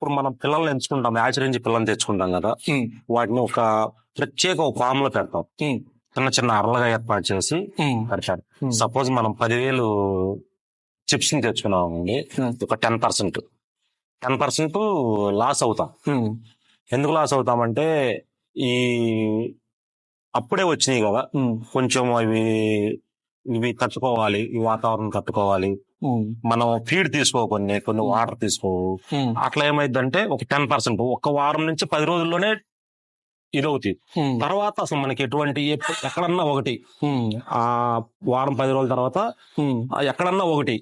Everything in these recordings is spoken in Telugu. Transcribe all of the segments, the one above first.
ఇప్పుడు మనం పిల్లల్ని ఎంచుకుంటాం ఆచరించి పిల్లల్ని తెచ్చుకుంటాం కదా. వాటిని ఒక ప్రత్యేక ఒక ఫామ్లో పెడతాం చిన్న చిన్న అరలుగా ఏర్పాటు చేసి పెడతారు. ఉమ్. సపోజ్ మనం పదివేలు చిప్స్ని తెచ్చుకున్నామండి. ఒక ten percent. Ten percent loss అవుతాం. ఎందుకు లాస్ అవుతామంటే ఈ అప్పుడే వచ్చినాయి కదా. కొంచెం అవి ఇవి తట్టుకోవాలి ఈ వాతావరణం తట్టుకోవాలి. మనం ఫీడ్ తీసుకో కొన్ని కొన్ని వాటర్ తీసుకో అట్లా ఏమైందంటే ఒక టెన్ పర్సెంట్ ఒక వారం నుంచి పది రోజుల్లోనే ఇదవుతాయి తర్వాత అసలు మనకి ఎటువంటి ఎక్కడన్నా ఒకటి ఆ వారం పది రోజుల తర్వాత ఎక్కడన్నా ఒకటి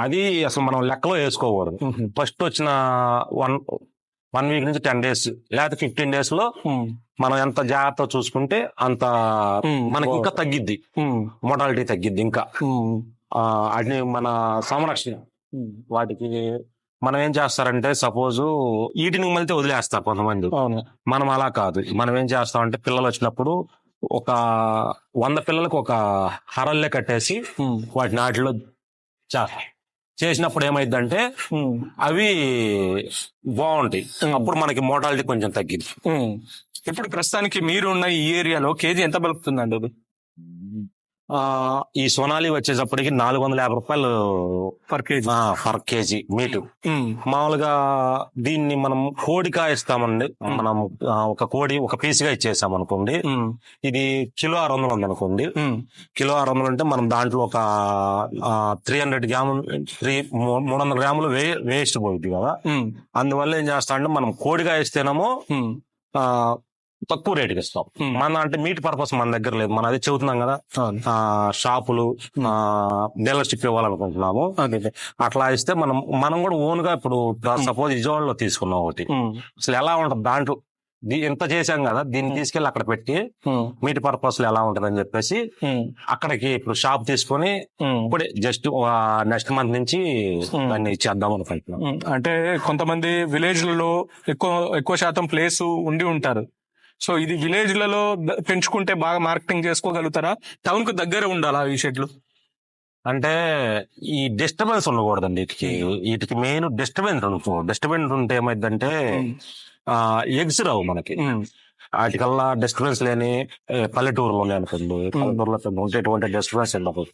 అది అసలు మనం లెక్కలో వేసుకోకూడదు. ఫస్ట్ వచ్చిన వన్ వన్ వీక్ నుంచి టెన్ డేస్ లేకపోతే ఫిఫ్టీన్ డేస్లో మనం ఎంత జాగ్రత్త చూసుకుంటే అంత మనకి ఇంకా తగ్గిద్ది. మోటాలిటీ తగ్గిద్ది ఇంకా. అది మన సంరక్షణ. వాటికి మనం ఏం చేస్తారంటే సపోజ్ వీటిని మళ్ళీ వదిలేస్తారు కొంతమంది. అవును. మనం అలా కాదు. మనం ఏం చేస్తామంటే పిల్లలు వచ్చినప్పుడు ఒక వంద పిల్లలకు ఒక హరల్లే కట్టేసి వాటి నాటిలో చేస్తాం చేసినప్పుడు ఏమైందంటే అవి బాగుంటాయి. అప్పుడు మనకి మోటాలిటీ కొంచెం తగ్గింది. ఇప్పుడు ప్రస్తుతానికి మీరు ఉన్న ఈ ఏరియాలో కేజీ ఎంత ఆ, ఈ సోనాలి వచ్చేటప్పటికి నాలుగు వందల యాభై రూపాయలు per kg. Per kg meat. మామూలుగా దీన్ని మనం కోడిగా ఇస్తామండి. మనం ఒక కోడి ఒక పీస్గా ఇచ్చేసాం అనుకోండి ఇది కిలో ఆరు వందలు ఉంది అనుకోండి కిలో ఆరు వందలు అంటే మనం దాంట్లో ఒక త్రీ హండ్రెడ్ గ్రాములు త్రీ మూడు వందల గ్రాములు వే వేస్ట్ పోయింది కదా. అందువల్ల ఏం చేస్తా అంటే మనం కోడిగా ఇస్తేనేమో తక్కువ రేటుకి ఇస్తాం. మన అంటే మీట్ పర్పస్ మన దగ్గర లేదు. మనం అదే చెబుతున్నాం కదా. షాపులు డీలర్షిప్ ఇవ్వాలనుకుంటున్నాము. అట్లా ఇస్తే మనం మనం కూడా ఓన్గా ఇప్పుడు సపోజ్ విజయవాడలో తీసుకున్నాం ఒకటి. అసలు ఎలా ఉంటుంది దాంట్లో? ఇంత చేశాం కదా దీన్ని తీసుకెళ్ళి అక్కడ పెట్టి మీట్ పర్పస్లో ఎలా ఉంటుంది అని చెప్పేసి అక్కడికి ఇప్పుడు షాప్ తీసుకొని. ఇప్పుడే జస్ట్ నెక్స్ట్ మంత్ నుంచి. దాన్ని ఇచ్చేద్దాం అనుకుంటున్నాం. అంటే కొంతమంది విలేజ్లలో ఎక్కువ ఎక్కువ శాతం ప్లేస్ ఉండి ఉంటారు. సో ఇది విలేజ్లలో ద- పెంచుకుంటే బాగా మార్కెటింగ్ చేసుకోగలుగుతారా? టౌన్కు దగ్గర ఉండాలా ఈ షెడ్లు? అంటే ఈ డిస్టర్బెన్స్ ఉండకూడదండి వీటికి వీటికి మెయిన్ డిస్టర్బెన్స్ ఉండకూడదు డిస్టర్బెన్స్ ఉంటే ఏమైందంటే ఎగ్స్ రావు మనకి. వాటికల్లా డిస్టర్బెన్స్ లేని పల్లెటూరులో ఉన్నాయి అనుకోండి. పల్లెటూరులో ఉంటే ఎటువంటి డిస్టర్బెన్స్ ఉండదు.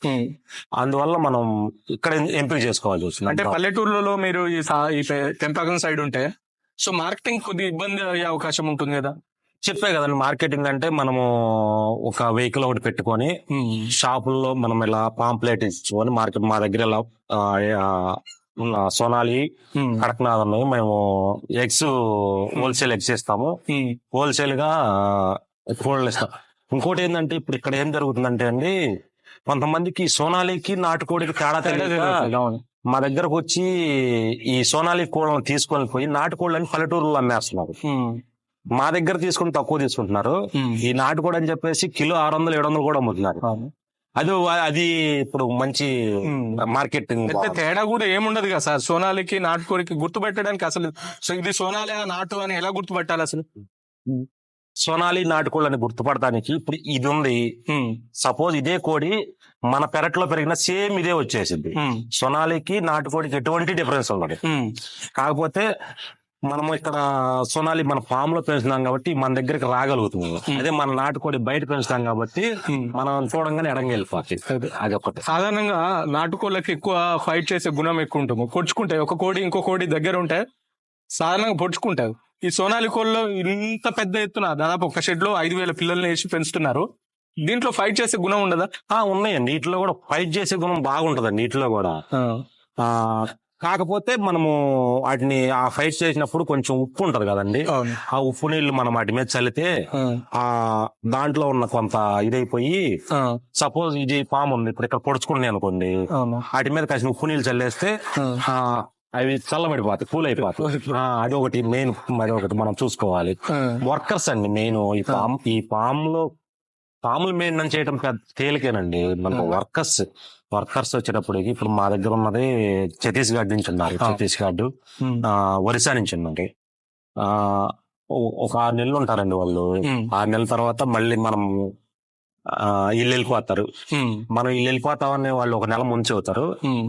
అందువల్ల మనం ఇక్కడ ఎంపిక చేసుకోవాల్సి వస్తుంది. అంటే పల్లెటూర్లలో మీరు ఈ పెంపకం సైడ్ ఉంటే సో మార్కెటింగ్ కొద్ది ఇబ్బంది అయ్యే అవకాశం ఉంటుంది కదా? చెప్పే కదండి మార్కెటింగ్ అంటే మనము ఒక వెహికల్ ఒకటి పెట్టుకొని షాపుల్లో మనం ఇలా పాంప్లెట్ ఇచ్చుకొని మార్కెట్ మా దగ్గర ఇలా సోనాలి కడక్నాథ్ ఉన్నాయి మేము ఎగ్స్ హోల్సేల్ ఎగ్స్ ఇస్తాము. హోల్సేల్గా కోళ్ళు ఇస్తాం. ఇంకోటి ఏంటంటే ఇప్పుడు ఇక్కడ ఏం జరుగుతుందంటే అండి కొంతమందికి సోనాలికి నాటుకోడికి తేడా తెలియక మా దగ్గరకు వచ్చి ఈ సోనాలి కోళ్ళని తీసుకొని పోయి నాటుకోళ్ళని పల్లెటూరులో అమ్మేస్తున్నారు. మా దగ్గర తీసుకుని తక్కువ తీసుకుంటున్నారు. ఈ నాటుకోడి అని చెప్పేసి కిలో ఆరు వందలు ఏడు వందలు కూడా అమ్ముతున్నారు. అది అది ఇప్పుడు మంచి. మార్కెటింగ్ తేడా కూడా ఏముండదు కదా సార్. సోనాలికి నాటుకోడికి గుర్తుపెట్టడానికి అసలు సో ఇది సోనాలి నాటు అని ఎలా గుర్తుపట్టాలి అసలు? సోనాలి నాటుకోళ్ళని గుర్తుపడటానికి ఇప్పుడు ఇది ఉంది. సపోజ్ ఇదే కోడి మన పెరట్లో పెరిగిన సేమ్ ఇదే వచ్చేసింది. సోనాలికి నాటుకోడికి ఎటువంటి డిఫరెన్స్ ఉండదు. కాకపోతే మనం ఇక్కడ సోనాలి మన ఫామ్లో పెంచుతున్నాం కాబట్టి మన దగ్గరికి రాగలుగుతుంది అదే మన నాటుకోడి బయట పెంచుతాం కాబట్టి మనం చూడంగానే ఎడంగా వెళ్ళిపోతుంది అది. ఒకటి. సాధారణంగా నాటుకోళ్ళకి ఎక్కువ ఫైట్ చేసే గుణం ఎక్కువ ఉంటుంది. పొడుచుకుంటాయి. ఒక కోడి ఇంకో కోడి దగ్గర ఉంటే సాధారణంగా పొడుచుకుంటాయి ఈ సోనాలి కోళ్ళు ఇంత పెద్ద ఎత్తున దాదాపు ఒక షెడ్లో ఐదు వేల పిల్లల్ని వేసి పెంచుతున్నారు. దీంట్లో ఫైట్ చేసే గుణం ఉండదా? ఆ ఉన్నాయండి. వీటిలో కూడా ఫైట్ చేసే గుణం బాగుంటదండి. వీటిలో కూడా. ఆ కాకపోతే మనము వాటిని ఆ ఫైట్ చేసినప్పుడు కొంచెం ఉప్పు ఉంటది కదండి. ఆ ఉప్పు నీళ్ళు మనం వాటి మీద చల్లితే ఆ. దాంట్లో ఉన్న కొంత ఇదైపోయి సపోజ్ ఇది పాము ఉంది ఇప్పుడు ఇక్కడ పొడుచుకున్నాయి అనుకోండి. వాటి మీద కాసిన ఉప్పు నీళ్ళు చల్లేస్తే ఆ. అవి చల్లబడిపోతాయి కూల్ అయిపోతాయి అది ఒకటి మెయిన్ అది ఒకటి మనం చూసుకోవాలి. వర్కర్స్ అండి మెయిన్ ఈ పామ్ ఈ పాములో పాములు మెయింటైన్ చేయడం పెద్ద తేలికేనండి. మనకు వర్కర్స్ వర్కర్స్ వచ్చేటప్పటికి ఇప్పుడు మా దగ్గర ఉన్నది ఛత్తీస్గఢ్ నుంచి ఉన్నారు. ఛత్తీస్గఢ్ ఆ, ఒరిస్సా నుంచి ఉన్నారు ఒక ఆరు నెలలు ఉంటారండి వాళ్ళు. ఆరు నెలల తర్వాత మళ్ళీ మనం ఇల్లు వెళ్ళిపోతారు మనం ఇల్లు వెళ్ళిపోతామని వాళ్ళు ఒక నెల ముంచి అవుతారు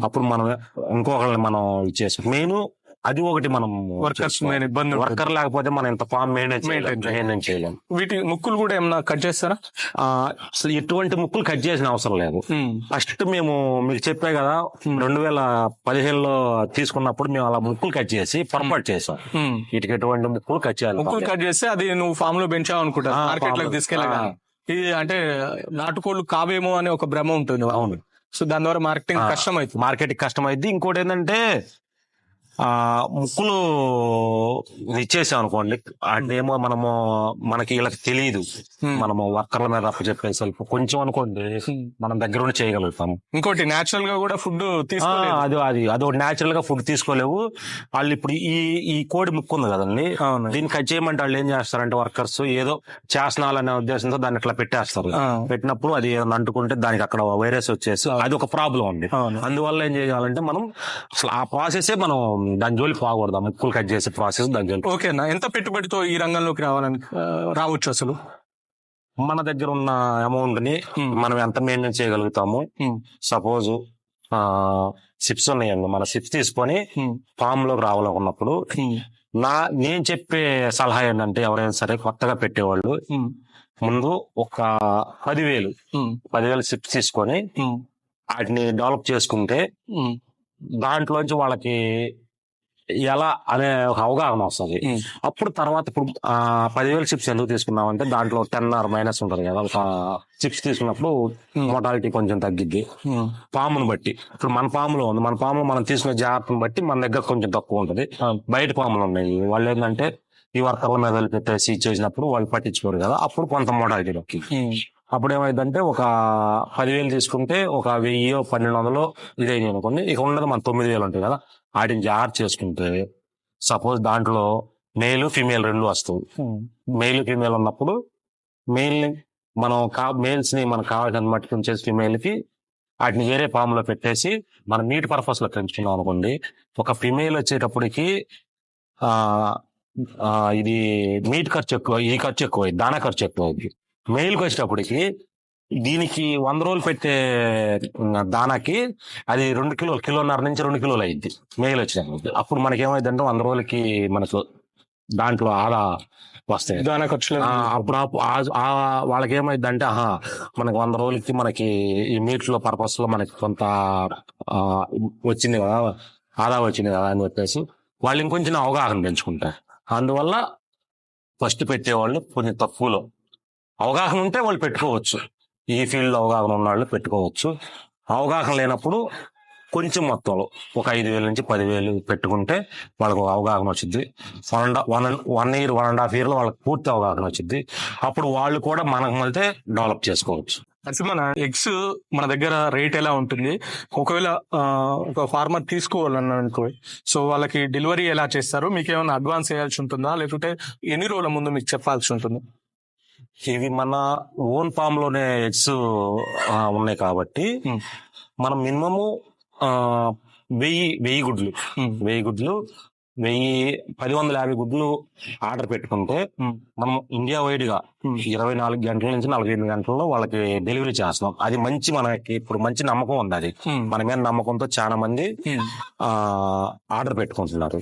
అప్పుడు మనం ఇంకొకరిని మనం ఇచ్చేసి మెయిన్ అది ఒకటి మనం వర్కర్స్ ఇబ్బంది. వర్కర్ లేకపోతే మనం ఇంత ఫామ్ మెయింటైన్ Maintain చేయలేం మెయింటైన్ చేయలేం. వీటి ముక్కులు కూడా ఏమన్నా కట్ చేస్తారా? అసలు ఎటువంటి ముక్కులు కట్ చేసిన అవసరం లేదు. ఫస్ట్ మేము మీకు చెప్పే కదా రెండు వేల పదిహేనులో తీసుకున్నప్పుడు మేము అలా ముక్కులు కట్ చేసి పొరపాటు చేసాం వీటికి ఎటువంటి ముక్కులు కట్ చేయాలి ముక్కులు కట్ చేస్తే అది నువ్వు ఫామ్లో పెంచావు అనుకుంటా మార్కెట్లోకి. తీసుకెళ్ళగా. ఇది అంటే నాటుకోళ్ళు కావేమో అనే ఒక భ్రమ ఉంటుంది. అవును. సో దాని ద్వారా మార్కెటింగ్. కష్టం అవుతుంది. మార్కెట్ కష్టం అయింది ఇంకోటి ఏంటంటే ఆ ముక్కులు ఇచ్చేసాం అనుకోండి అదేమో మనము మనకి వీళ్ళకి తెలియదు. మనము వర్కర్ల మీద అప్పు చెప్పేసి కొంచెం అనుకోండి మనం దగ్గర ఉండి చేయగలుగుతాం ఇంకోటి నేచురల్గా కూడా ఫుడ్ ఆ, తీసుకోలేదు అది అది అది ఒకటి నేచురల్గా ఫుడ్ తీసుకోలేవు వాళ్ళు ఇప్పుడు ఈ ఈ కోడి ముక్కు ఉంది కదండి అవును. దీన్ని కట్ చేయమంటే వాళ్ళు ఏం చేస్తారంటే వర్కర్స్ ఏదో చేస్తున్నాలనే ఉద్దేశంతో దాన్ని ఇట్లా పెట్టేస్తారు ఆ. పెట్టినప్పుడు అది ఏదైనా అంటుకుంటే దానికి అక్కడ వైరస్ వచ్చేసి అది ఒక ప్రాబ్లం ఉంది అవును. అందువల్ల ఏం చేయాలంటే మనం అసలు ఆ ప్రాసెసే మనం దాని జోలి పోకూడదు ముక్కులు కట్ చేసే ప్రాసెస్ దాని జోలి ఓకేనా ఎంత పెట్టుబడితో ఈ రంగంలోకి రావాలని రావచ్చు అసలు మన దగ్గర ఉన్న అమౌంట్ని. మనం ఎంత మెయింటైన్ చేయగలుగుతాము. సపోజ్ సిప్స్ ఉన్నాయండి మన సిప్స్ తీసుకొని. ఫామ్లోకి రావాలనుకున్నప్పుడు. నా నేను చెప్పే సలహా ఏంటంటే ఎవరైనా సరే కొత్తగా పెట్టేవాళ్ళు. ముందు ఒక పదివేలు. పదివేలు సిప్స్ తీసుకొని. వాటిని డెవలప్ చేసుకుంటే. దాంట్లోంచి వాళ్ళకి ఎలా అనే ఒక అవగాహన వస్తుంది. అప్పుడు తర్వాత ఇప్పుడు ఆ పదివేలు చిప్స్ ఎందుకు తీసుకున్నామంటే దాంట్లో టెన్ ఆర్ మైనస్ ఉంటుంది కదా. ఒక చిప్స్ తీసుకున్నప్పుడు మోటాలిటీ కొంచెం తగ్గిద్ది. పామును బట్టి. ఇప్పుడు మన పాములో ఉంది. మన పాము మనం తీసుకునే జాగ్రత్తను బట్టి మన దగ్గర కొంచెం తక్కువ ఉంటుంది. బయట పాములు ఉన్నాయి. వాళ్ళు ఏంటంటే ఈ వర్కర్ల మీద పెట్టేసి చేసినప్పుడు వాళ్ళు పట్టించుకోరు కదా. అప్పుడు కొంత మోటాలిటీ తగ్గి Hmm. అప్పుడు ఏమైందంటే ఒక పదివేలు తీసుకుంటే ఒక వెయ్యి పన్నెండు వందలు ఇదైంది అనుకోండి ఇక ఉన్నది మన తొమ్మిది వేలు ఉంటాయి కదా. వాటిని జాగ్రత్త చేసుకుంటే సపోజ్ దాంట్లో మేల్ ఫీమేల్ రెండు వస్తాయి. Hmm. మెయిల్ ఫీమేల్ ఉన్నప్పుడు మెయిల్ని మనం కా మేల్స్ని మనకు కావాల్సిన మట్టుకు ఉంచేసి ఫీమేల్కి వాటిని వేరే ఫామ్లో పెట్టేసి మనం మీట్ పర్పస్లో పెంచుకున్నాం అనుకోండి. ఒక ఫిమేల్ వచ్చేటప్పటికి ఇది మీట్ ఖర్చు ఎక్కువ ఈ ఖర్చు ఎక్కువ దానా ఖర్చు ఎక్కువ మెయిల్కి వచ్చేటప్పటికి దీనికి వంద రోజులు పెట్టే దానాకి అది రెండు కిలోలు కిలోన్నర నుంచి రెండు కిలోలు అయింది మెయిల్ వచ్చినప్పుడు అప్పుడు మనకి ఏమైందంటే వంద రోజులకి మనకు దాంట్లో ఆదా వస్తాయి. దాని ఖర్చులు అప్పుడు వాళ్ళకి ఏమైందంటే ఆహా మనకి వంద రోజులకి మనకి ఈ మీట్లో పర్పస్లో మనకి కొంత వచ్చింది కదా ఆదా వచ్చింది కదా అని చెప్పేసి వాళ్ళు ఇంకొంచెం అవగాహన పెంచుకుంటారు. అందువల్ల ఫస్ట్ పెట్టేవాళ్ళు కొంచెం తక్కువలో. అవగాహన ఉంటే వాళ్ళు పెట్టుకోవచ్చు. ఈ ఫీల్డ్లో అవగాహన ఉన్న వాళ్ళు పెట్టుకోవచ్చు. అవగాహన లేనప్పుడు కొంచెం మొత్తంలో ఒక ఐదు వేల నుంచి పదివేలు పెట్టుకుంటే వాళ్ళకు అవగాహన వచ్చింది one and one one year one and half ఇయర్లో వాళ్ళకి పూర్తి అవగాహన వచ్చింది అప్పుడు వాళ్ళు కూడా మనకు మళ్ళీ డెవలప్ చేసుకోవచ్చు. అంటే మన ఎగ్స్ మన దగ్గర రేట్ ఎలా ఉంటుంది? ఒకవేళ ఒక ఫార్మర్ తీసుకోవాలని అనుకో సో వాళ్ళకి డెలివరీ ఎలా చేస్తారు? మీకు ఏమైనా అడ్వాన్స్ చేయాల్సి ఉంటుందా? లేకుంటే ఎన్ని రోజుల ముందు మీకు చెప్పాల్సి ఉంటుంది? ఇవి మన ఓన్ ఫామ్లోనే ఎగ్స్ ఉన్నాయి కాబట్టి. మనం మినిమము వెయ్యి వెయ్యి గుడ్లు. వెయ్యి గుడ్లు వెయ్యి పది వందల యాభై గుడ్లు ఆర్డర్ పెట్టుకుంటే. మనం ఇండియా వైడ్గా. ఇరవై నాలుగు గంటల నుంచి నలభై ఎనిమిది గంటల్లో వాళ్ళకి డెలివరీ చేస్తున్నాం అది మంచి మనకి ఇప్పుడు మంచి నమ్మకం ఉంది అది. మన మీద నమ్మకంతో చాలా మంది. ఆ ఆర్డర్ పెట్టుకుంటున్నారు.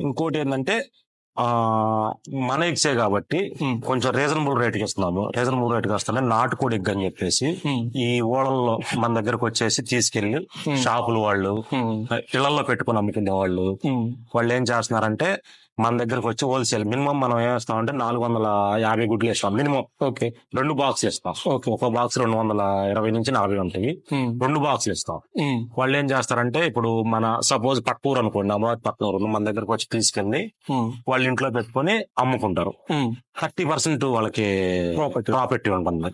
ఇంకోటి ఏంటంటే మన ఎగ్సే కాబట్టి. కొంచెం రీజనబుల్ రేట్కి ఇస్తున్నాము రీజనబుల్ రేట్కి వస్తానే నాటుకోడి ఎగ్ అని చెప్పేసి. ఈ ఓడల్లో మన దగ్గరకు వచ్చేసి తీసుకెళ్ళి. షాపులు వాళ్ళు. ఇళ్ళలో పెట్టుకుని అమ్ముకునే వాళ్ళు. వాళ్ళు ఏం చేస్తున్నారంటే మన దగ్గరకు వచ్చి హోల్సేల్ మినిమం మనం ఏం వేస్తాం అంటే నాలుగు వందల యాభై గుడ్లు వేస్తాం మినిమం ఓకే రెండు బాక్స్ ఇస్తాం ఓకే ఒక బాక్స్ రెండు వందల ఇరవై నుంచి నలభై ఉంటాయి. రెండు బాక్సులు ఇస్తాం Hmm. వాళ్ళు ఏం చేస్తారంటే ఇప్పుడు మన సపోజ్ పక్కూరు అనుకోండి అమరావతి పక్కూరు మన దగ్గరకు వచ్చి తీసుకెళ్ళి. వాళ్ళ ఇంట్లో పెట్టుకొని అమ్ముకుంటారు. థర్టీ పర్సెంట్ వాళ్ళకి. ప్రాఫిట్ ఉంటుంది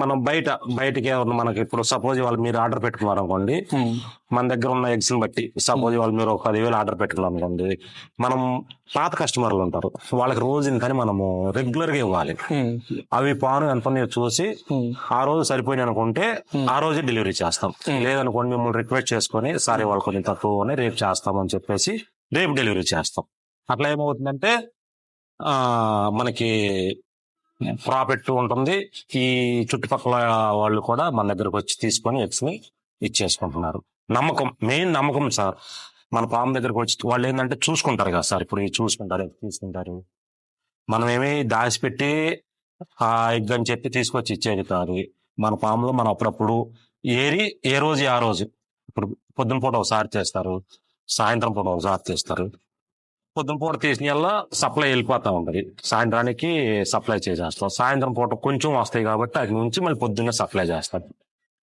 మనం బయట బయటకి మనకి ఇప్పుడు సపోజ్ వాళ్ళు మీరు ఆర్డర్ పెట్టుకున్నారు అనుకోండి. మన దగ్గర ఉన్న ఎగ్స్ బట్టి సపోజ్ వాళ్ళు మీరు ఒక పదివేలు ఆర్డర్ పెట్టుకున్నారు అనుకోండి మనం పాత కస్టమర్లు ఉంటారు వాళ్ళకి రోజు ఇంతని మనము రెగ్యులర్గా ఇవ్వాలి. అవి పాను ఎంత చూసి. ఆ రోజు సరిపోయినాయి అనుకుంటే ఆ రోజే డెలివరీ చేస్తాం. లేదనుకోండి మిమ్మల్ని రిక్వెస్ట్ చేసుకొని సారీ వాళ్ళు కొంచెం తక్కువ ఉన్నాయి రేపు చేస్తామని చెప్పేసి రేపు డెలివరీ చేస్తాం. అట్లా ఏమవుతుందంటే మనకి ప్రాఫిట్ ఉంటుంది. ఈ చుట్టుపక్కల వాళ్ళు కూడా మన దగ్గరకు వచ్చి తీసుకొని ఎగ్స్ని ఇచ్చేసుకుంటున్నారు. నమ్మకం మెయిన్ నమ్మకం సార్. మన పాము దగ్గరకు వచ్చి వాళ్ళు ఏంటంటే చూసుకుంటారు కదా సార్. ఇప్పుడు చూసుకుంటారు తీసుకుంటారు. మనం ఏమి దాచిపెట్టి ఆ ఎగ్ అని చెప్పి తీసుకొచ్చి ఇచ్చేది కాదు. మన ఫామ్లో మనం అప్పుడప్పుడు ఏరి ఏ రోజు ఆ రోజు. ఇప్పుడు పొద్దున పూట ఒకసారి చేస్తారు సాయంత్రం పూట ఒకసారి చేస్తారు. పొద్దున పూట తీసిన వల్ల సప్లై వెళ్ళిపోతా ఉంటది. సాయంత్రానికి సప్లై చేసేస్తాం. సాయంత్రం పూట కొంచెం వస్తాయి కాబట్టి అది నుంచి మళ్ళీ పొద్దున్నే సప్లై చేస్తారు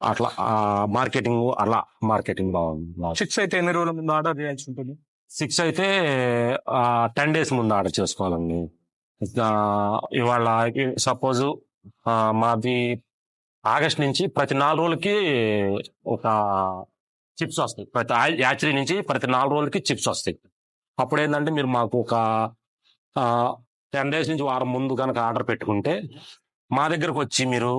అట్లా మార్కెటింగ్ అలా మార్కెటింగ్ బాగుంది చిక్స్ అయితే ఎన్ని రోజుల ముందు ఆర్డర్ చేయాల్సి ఉంటుంది? సిక్స్ అయితే టెన్ డేస్ ముందు ఆర్డర్ చేసుకోవాలండి. ఇవాళ సపోజ్ మాది ఆగస్ట్ నుంచి ప్రతి నాలుగు రోజులకి ఒక చిప్స్ వస్తాయి. ప్రతి యాచరీ నుంచి ప్రతి నాలుగు రోజులకి చిప్స్ వస్తాయి. అప్పుడు ఏంటంటే మీరు మాకు ఒక టెన్ డేస్ నుంచి వారం ముందు కనుక ఆర్డర్ పెట్టుకుంటే మా దగ్గరకు వచ్చి మీరు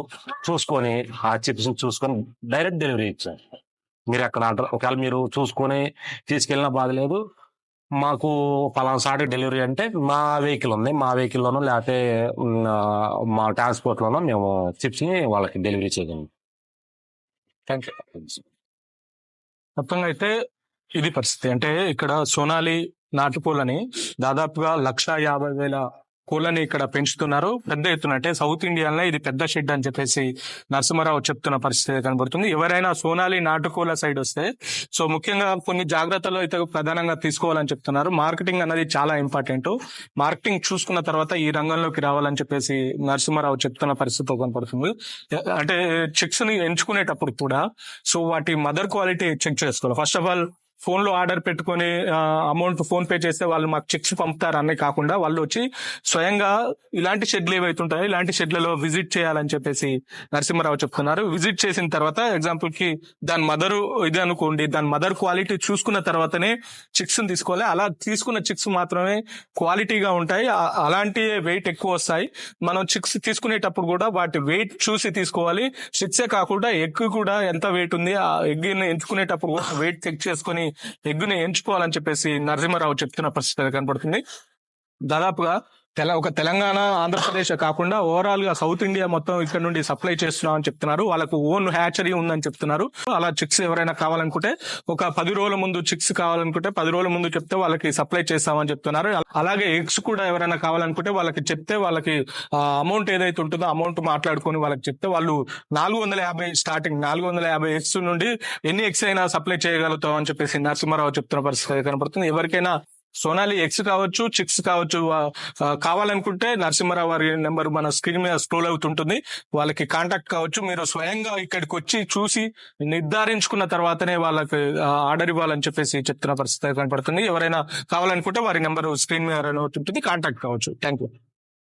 చూసుకొని ఆ చిప్స్ చూసుకొని డైరెక్ట్ డెలివరీ ఇచ్చారు. మీరు అక్కడ ఆర్డర్ ఒకవేళ మీరు చూసుకొని తీసుకెళ్ళినా బాధ లేదు. మాకు పలానా సాటి డెలివరీ అంటే మా వెహికల్ ఉంది. మా వెహికల్లోనో లేకపోతే మా ట్రాన్స్పోర్ట్లోనో మేము చిప్స్ని వాళ్ళకి డెలివరీ చేయగలం థ్యాంక్ యూ మొత్తంగా అయితే ఇది పరిస్థితి. అంటే ఇక్కడ సోనాలి నాటుకోళ్ళని దాదాపుగా లక్ష యాభై వేల కోళ్ళని ఇక్కడ పెంచుతున్నారు. పెద్ద ఎత్తున అంటే సౌత్ ఇండియాలో ఇది పెద్ద షెడ్ అని చెప్పేసి నరసింహారావు చెప్తున్న పరిస్థితి కనబడుతుంది. ఎవరైనా సోనాలి నాటుకోళ్ళ సైడ్ వస్తే సో ముఖ్యంగా కొన్ని జాగ్రత్తలు అయితే ప్రధానంగా తీసుకోవాలని చెప్తున్నారు. మార్కెటింగ్ అనేది చాలా ఇంపార్టెంట్. మార్కెటింగ్ చూసుకున్న తర్వాత ఈ రంగంలోకి రావాలని చెప్పేసి నరసింహారావు చెప్తున్న పరిస్థితి కనపడుతుంది. అంటే చెక్స్ని ఎంచుకునేటప్పుడు కూడా సో వాటి మదర్ క్వాలిటీ చెక్ చేసుకోవాలి. ఫస్ట్ ఆఫ్ ఆల్ ఫోన్లో ఆర్డర్ పెట్టుకొని అమౌంట్ ఫోన్ పే చేస్తే వాళ్ళు మాకు చెక్స్ పంపుతారు అనే కాకుండా వాళ్ళు వచ్చి స్వయంగా ఇలాంటి షెడ్లు ఏవైతుంటాయో ఇలాంటి షెడ్లలో విజిట్ చేయాలని చెప్పేసి నరసింహారావు చెప్తున్నారు. విజిట్ చేసిన తర్వాత ఎగ్జాంపుల్కి దాని మదర్ ఇది అనుకోండి దాని మదర్ క్వాలిటీ చూసుకున్న తర్వాతనే చిక్స్ తీసుకోవాలి. అలా తీసుకున్న చిక్స్ మాత్రమే క్వాలిటీగా ఉంటాయి. అలాంటి వెయిట్ ఎక్కువ వస్తాయి. మనం చిక్స్ తీసుకునేటప్పుడు కూడా వాటి వెయిట్ చూసి తీసుకోవాలి. చిక్సే కాకుండా ఎగ్ కూడా ఎంత వెయిట్ ఉంది ఆ ఎగ్ ఎంచుకునేటప్పుడు కూడా వెయిట్ చెక్ చేసుకుని ఎగ్గుని ఎంచుకోవాలని చెప్పేసి నరసింహారావు చెప్తున్న పరిస్థితి కనపడుతుంది. దాదాపుగా తెల ఒక తెలంగాణ ఆంధ్రప్రదేశ్ కాకుండా ఓవరాల్గా సౌత్ ఇండియా మొత్తం ఇక్కడ నుండి సప్లై చేస్తున్నాం అని చెప్తున్నారు. వాళ్ళకు ఓన్ హ్యాచరీ ఉందని చెప్తున్నారు. అలా చిక్స్ ఎవరైనా కావాలనుకుంటే ఒక పది రోజుల ముందు చిక్స్ కావాలనుకుంటే పది రోజుల ముందు చెప్తే వాళ్ళకి సప్లై చేస్తామని చెప్తున్నారు. అలాగే ఎగ్స్ కూడా ఎవరైనా కావాలనుకుంటే వాళ్ళకి చెప్తే వాళ్ళకి అమౌంట్ ఏదైతే ఉంటుందో అమౌంట్ మాట్లాడుకొని వాళ్ళకి చెప్తే వాళ్ళు నాలుగు వందల యాభై స్టార్టింగ్ నాలుగు వందల యాభై ఎగ్స్ నుండి ఎన్ని ఎగ్స్ అయినా సప్లై చేయగలుగుతాం అని చెప్పేసి నరసింహారావు చెప్తున్న పరిస్థితి కనపడుతుంది. ఎవరికైనా సోనాలి ఎక్స్ కావచ్చు చిక్స్ కావచ్చు కావాలనుకుంటే నరసింహారావు వారి నెంబర్ మన స్క్రీన్ మీద స్క్రోల్ అవుతుంటుంది. వాళ్ళకి కాంటాక్ట్ కావచ్చు. మీరు స్వయంగా ఇక్కడికి వచ్చి చూసి నిర్ధారించుకున్న తర్వాతనే వాళ్ళకి ఆర్డర్ ఇవ్వాలని చెప్పేసి చెప్తున్న పరిస్థితి కనపడుతుంది. ఎవరైనా కావాలనుకుంటే వారి నెంబర్ స్క్రీన్ మీద ఉంటుంది కాంటాక్ట్ కావచ్చు. Thank you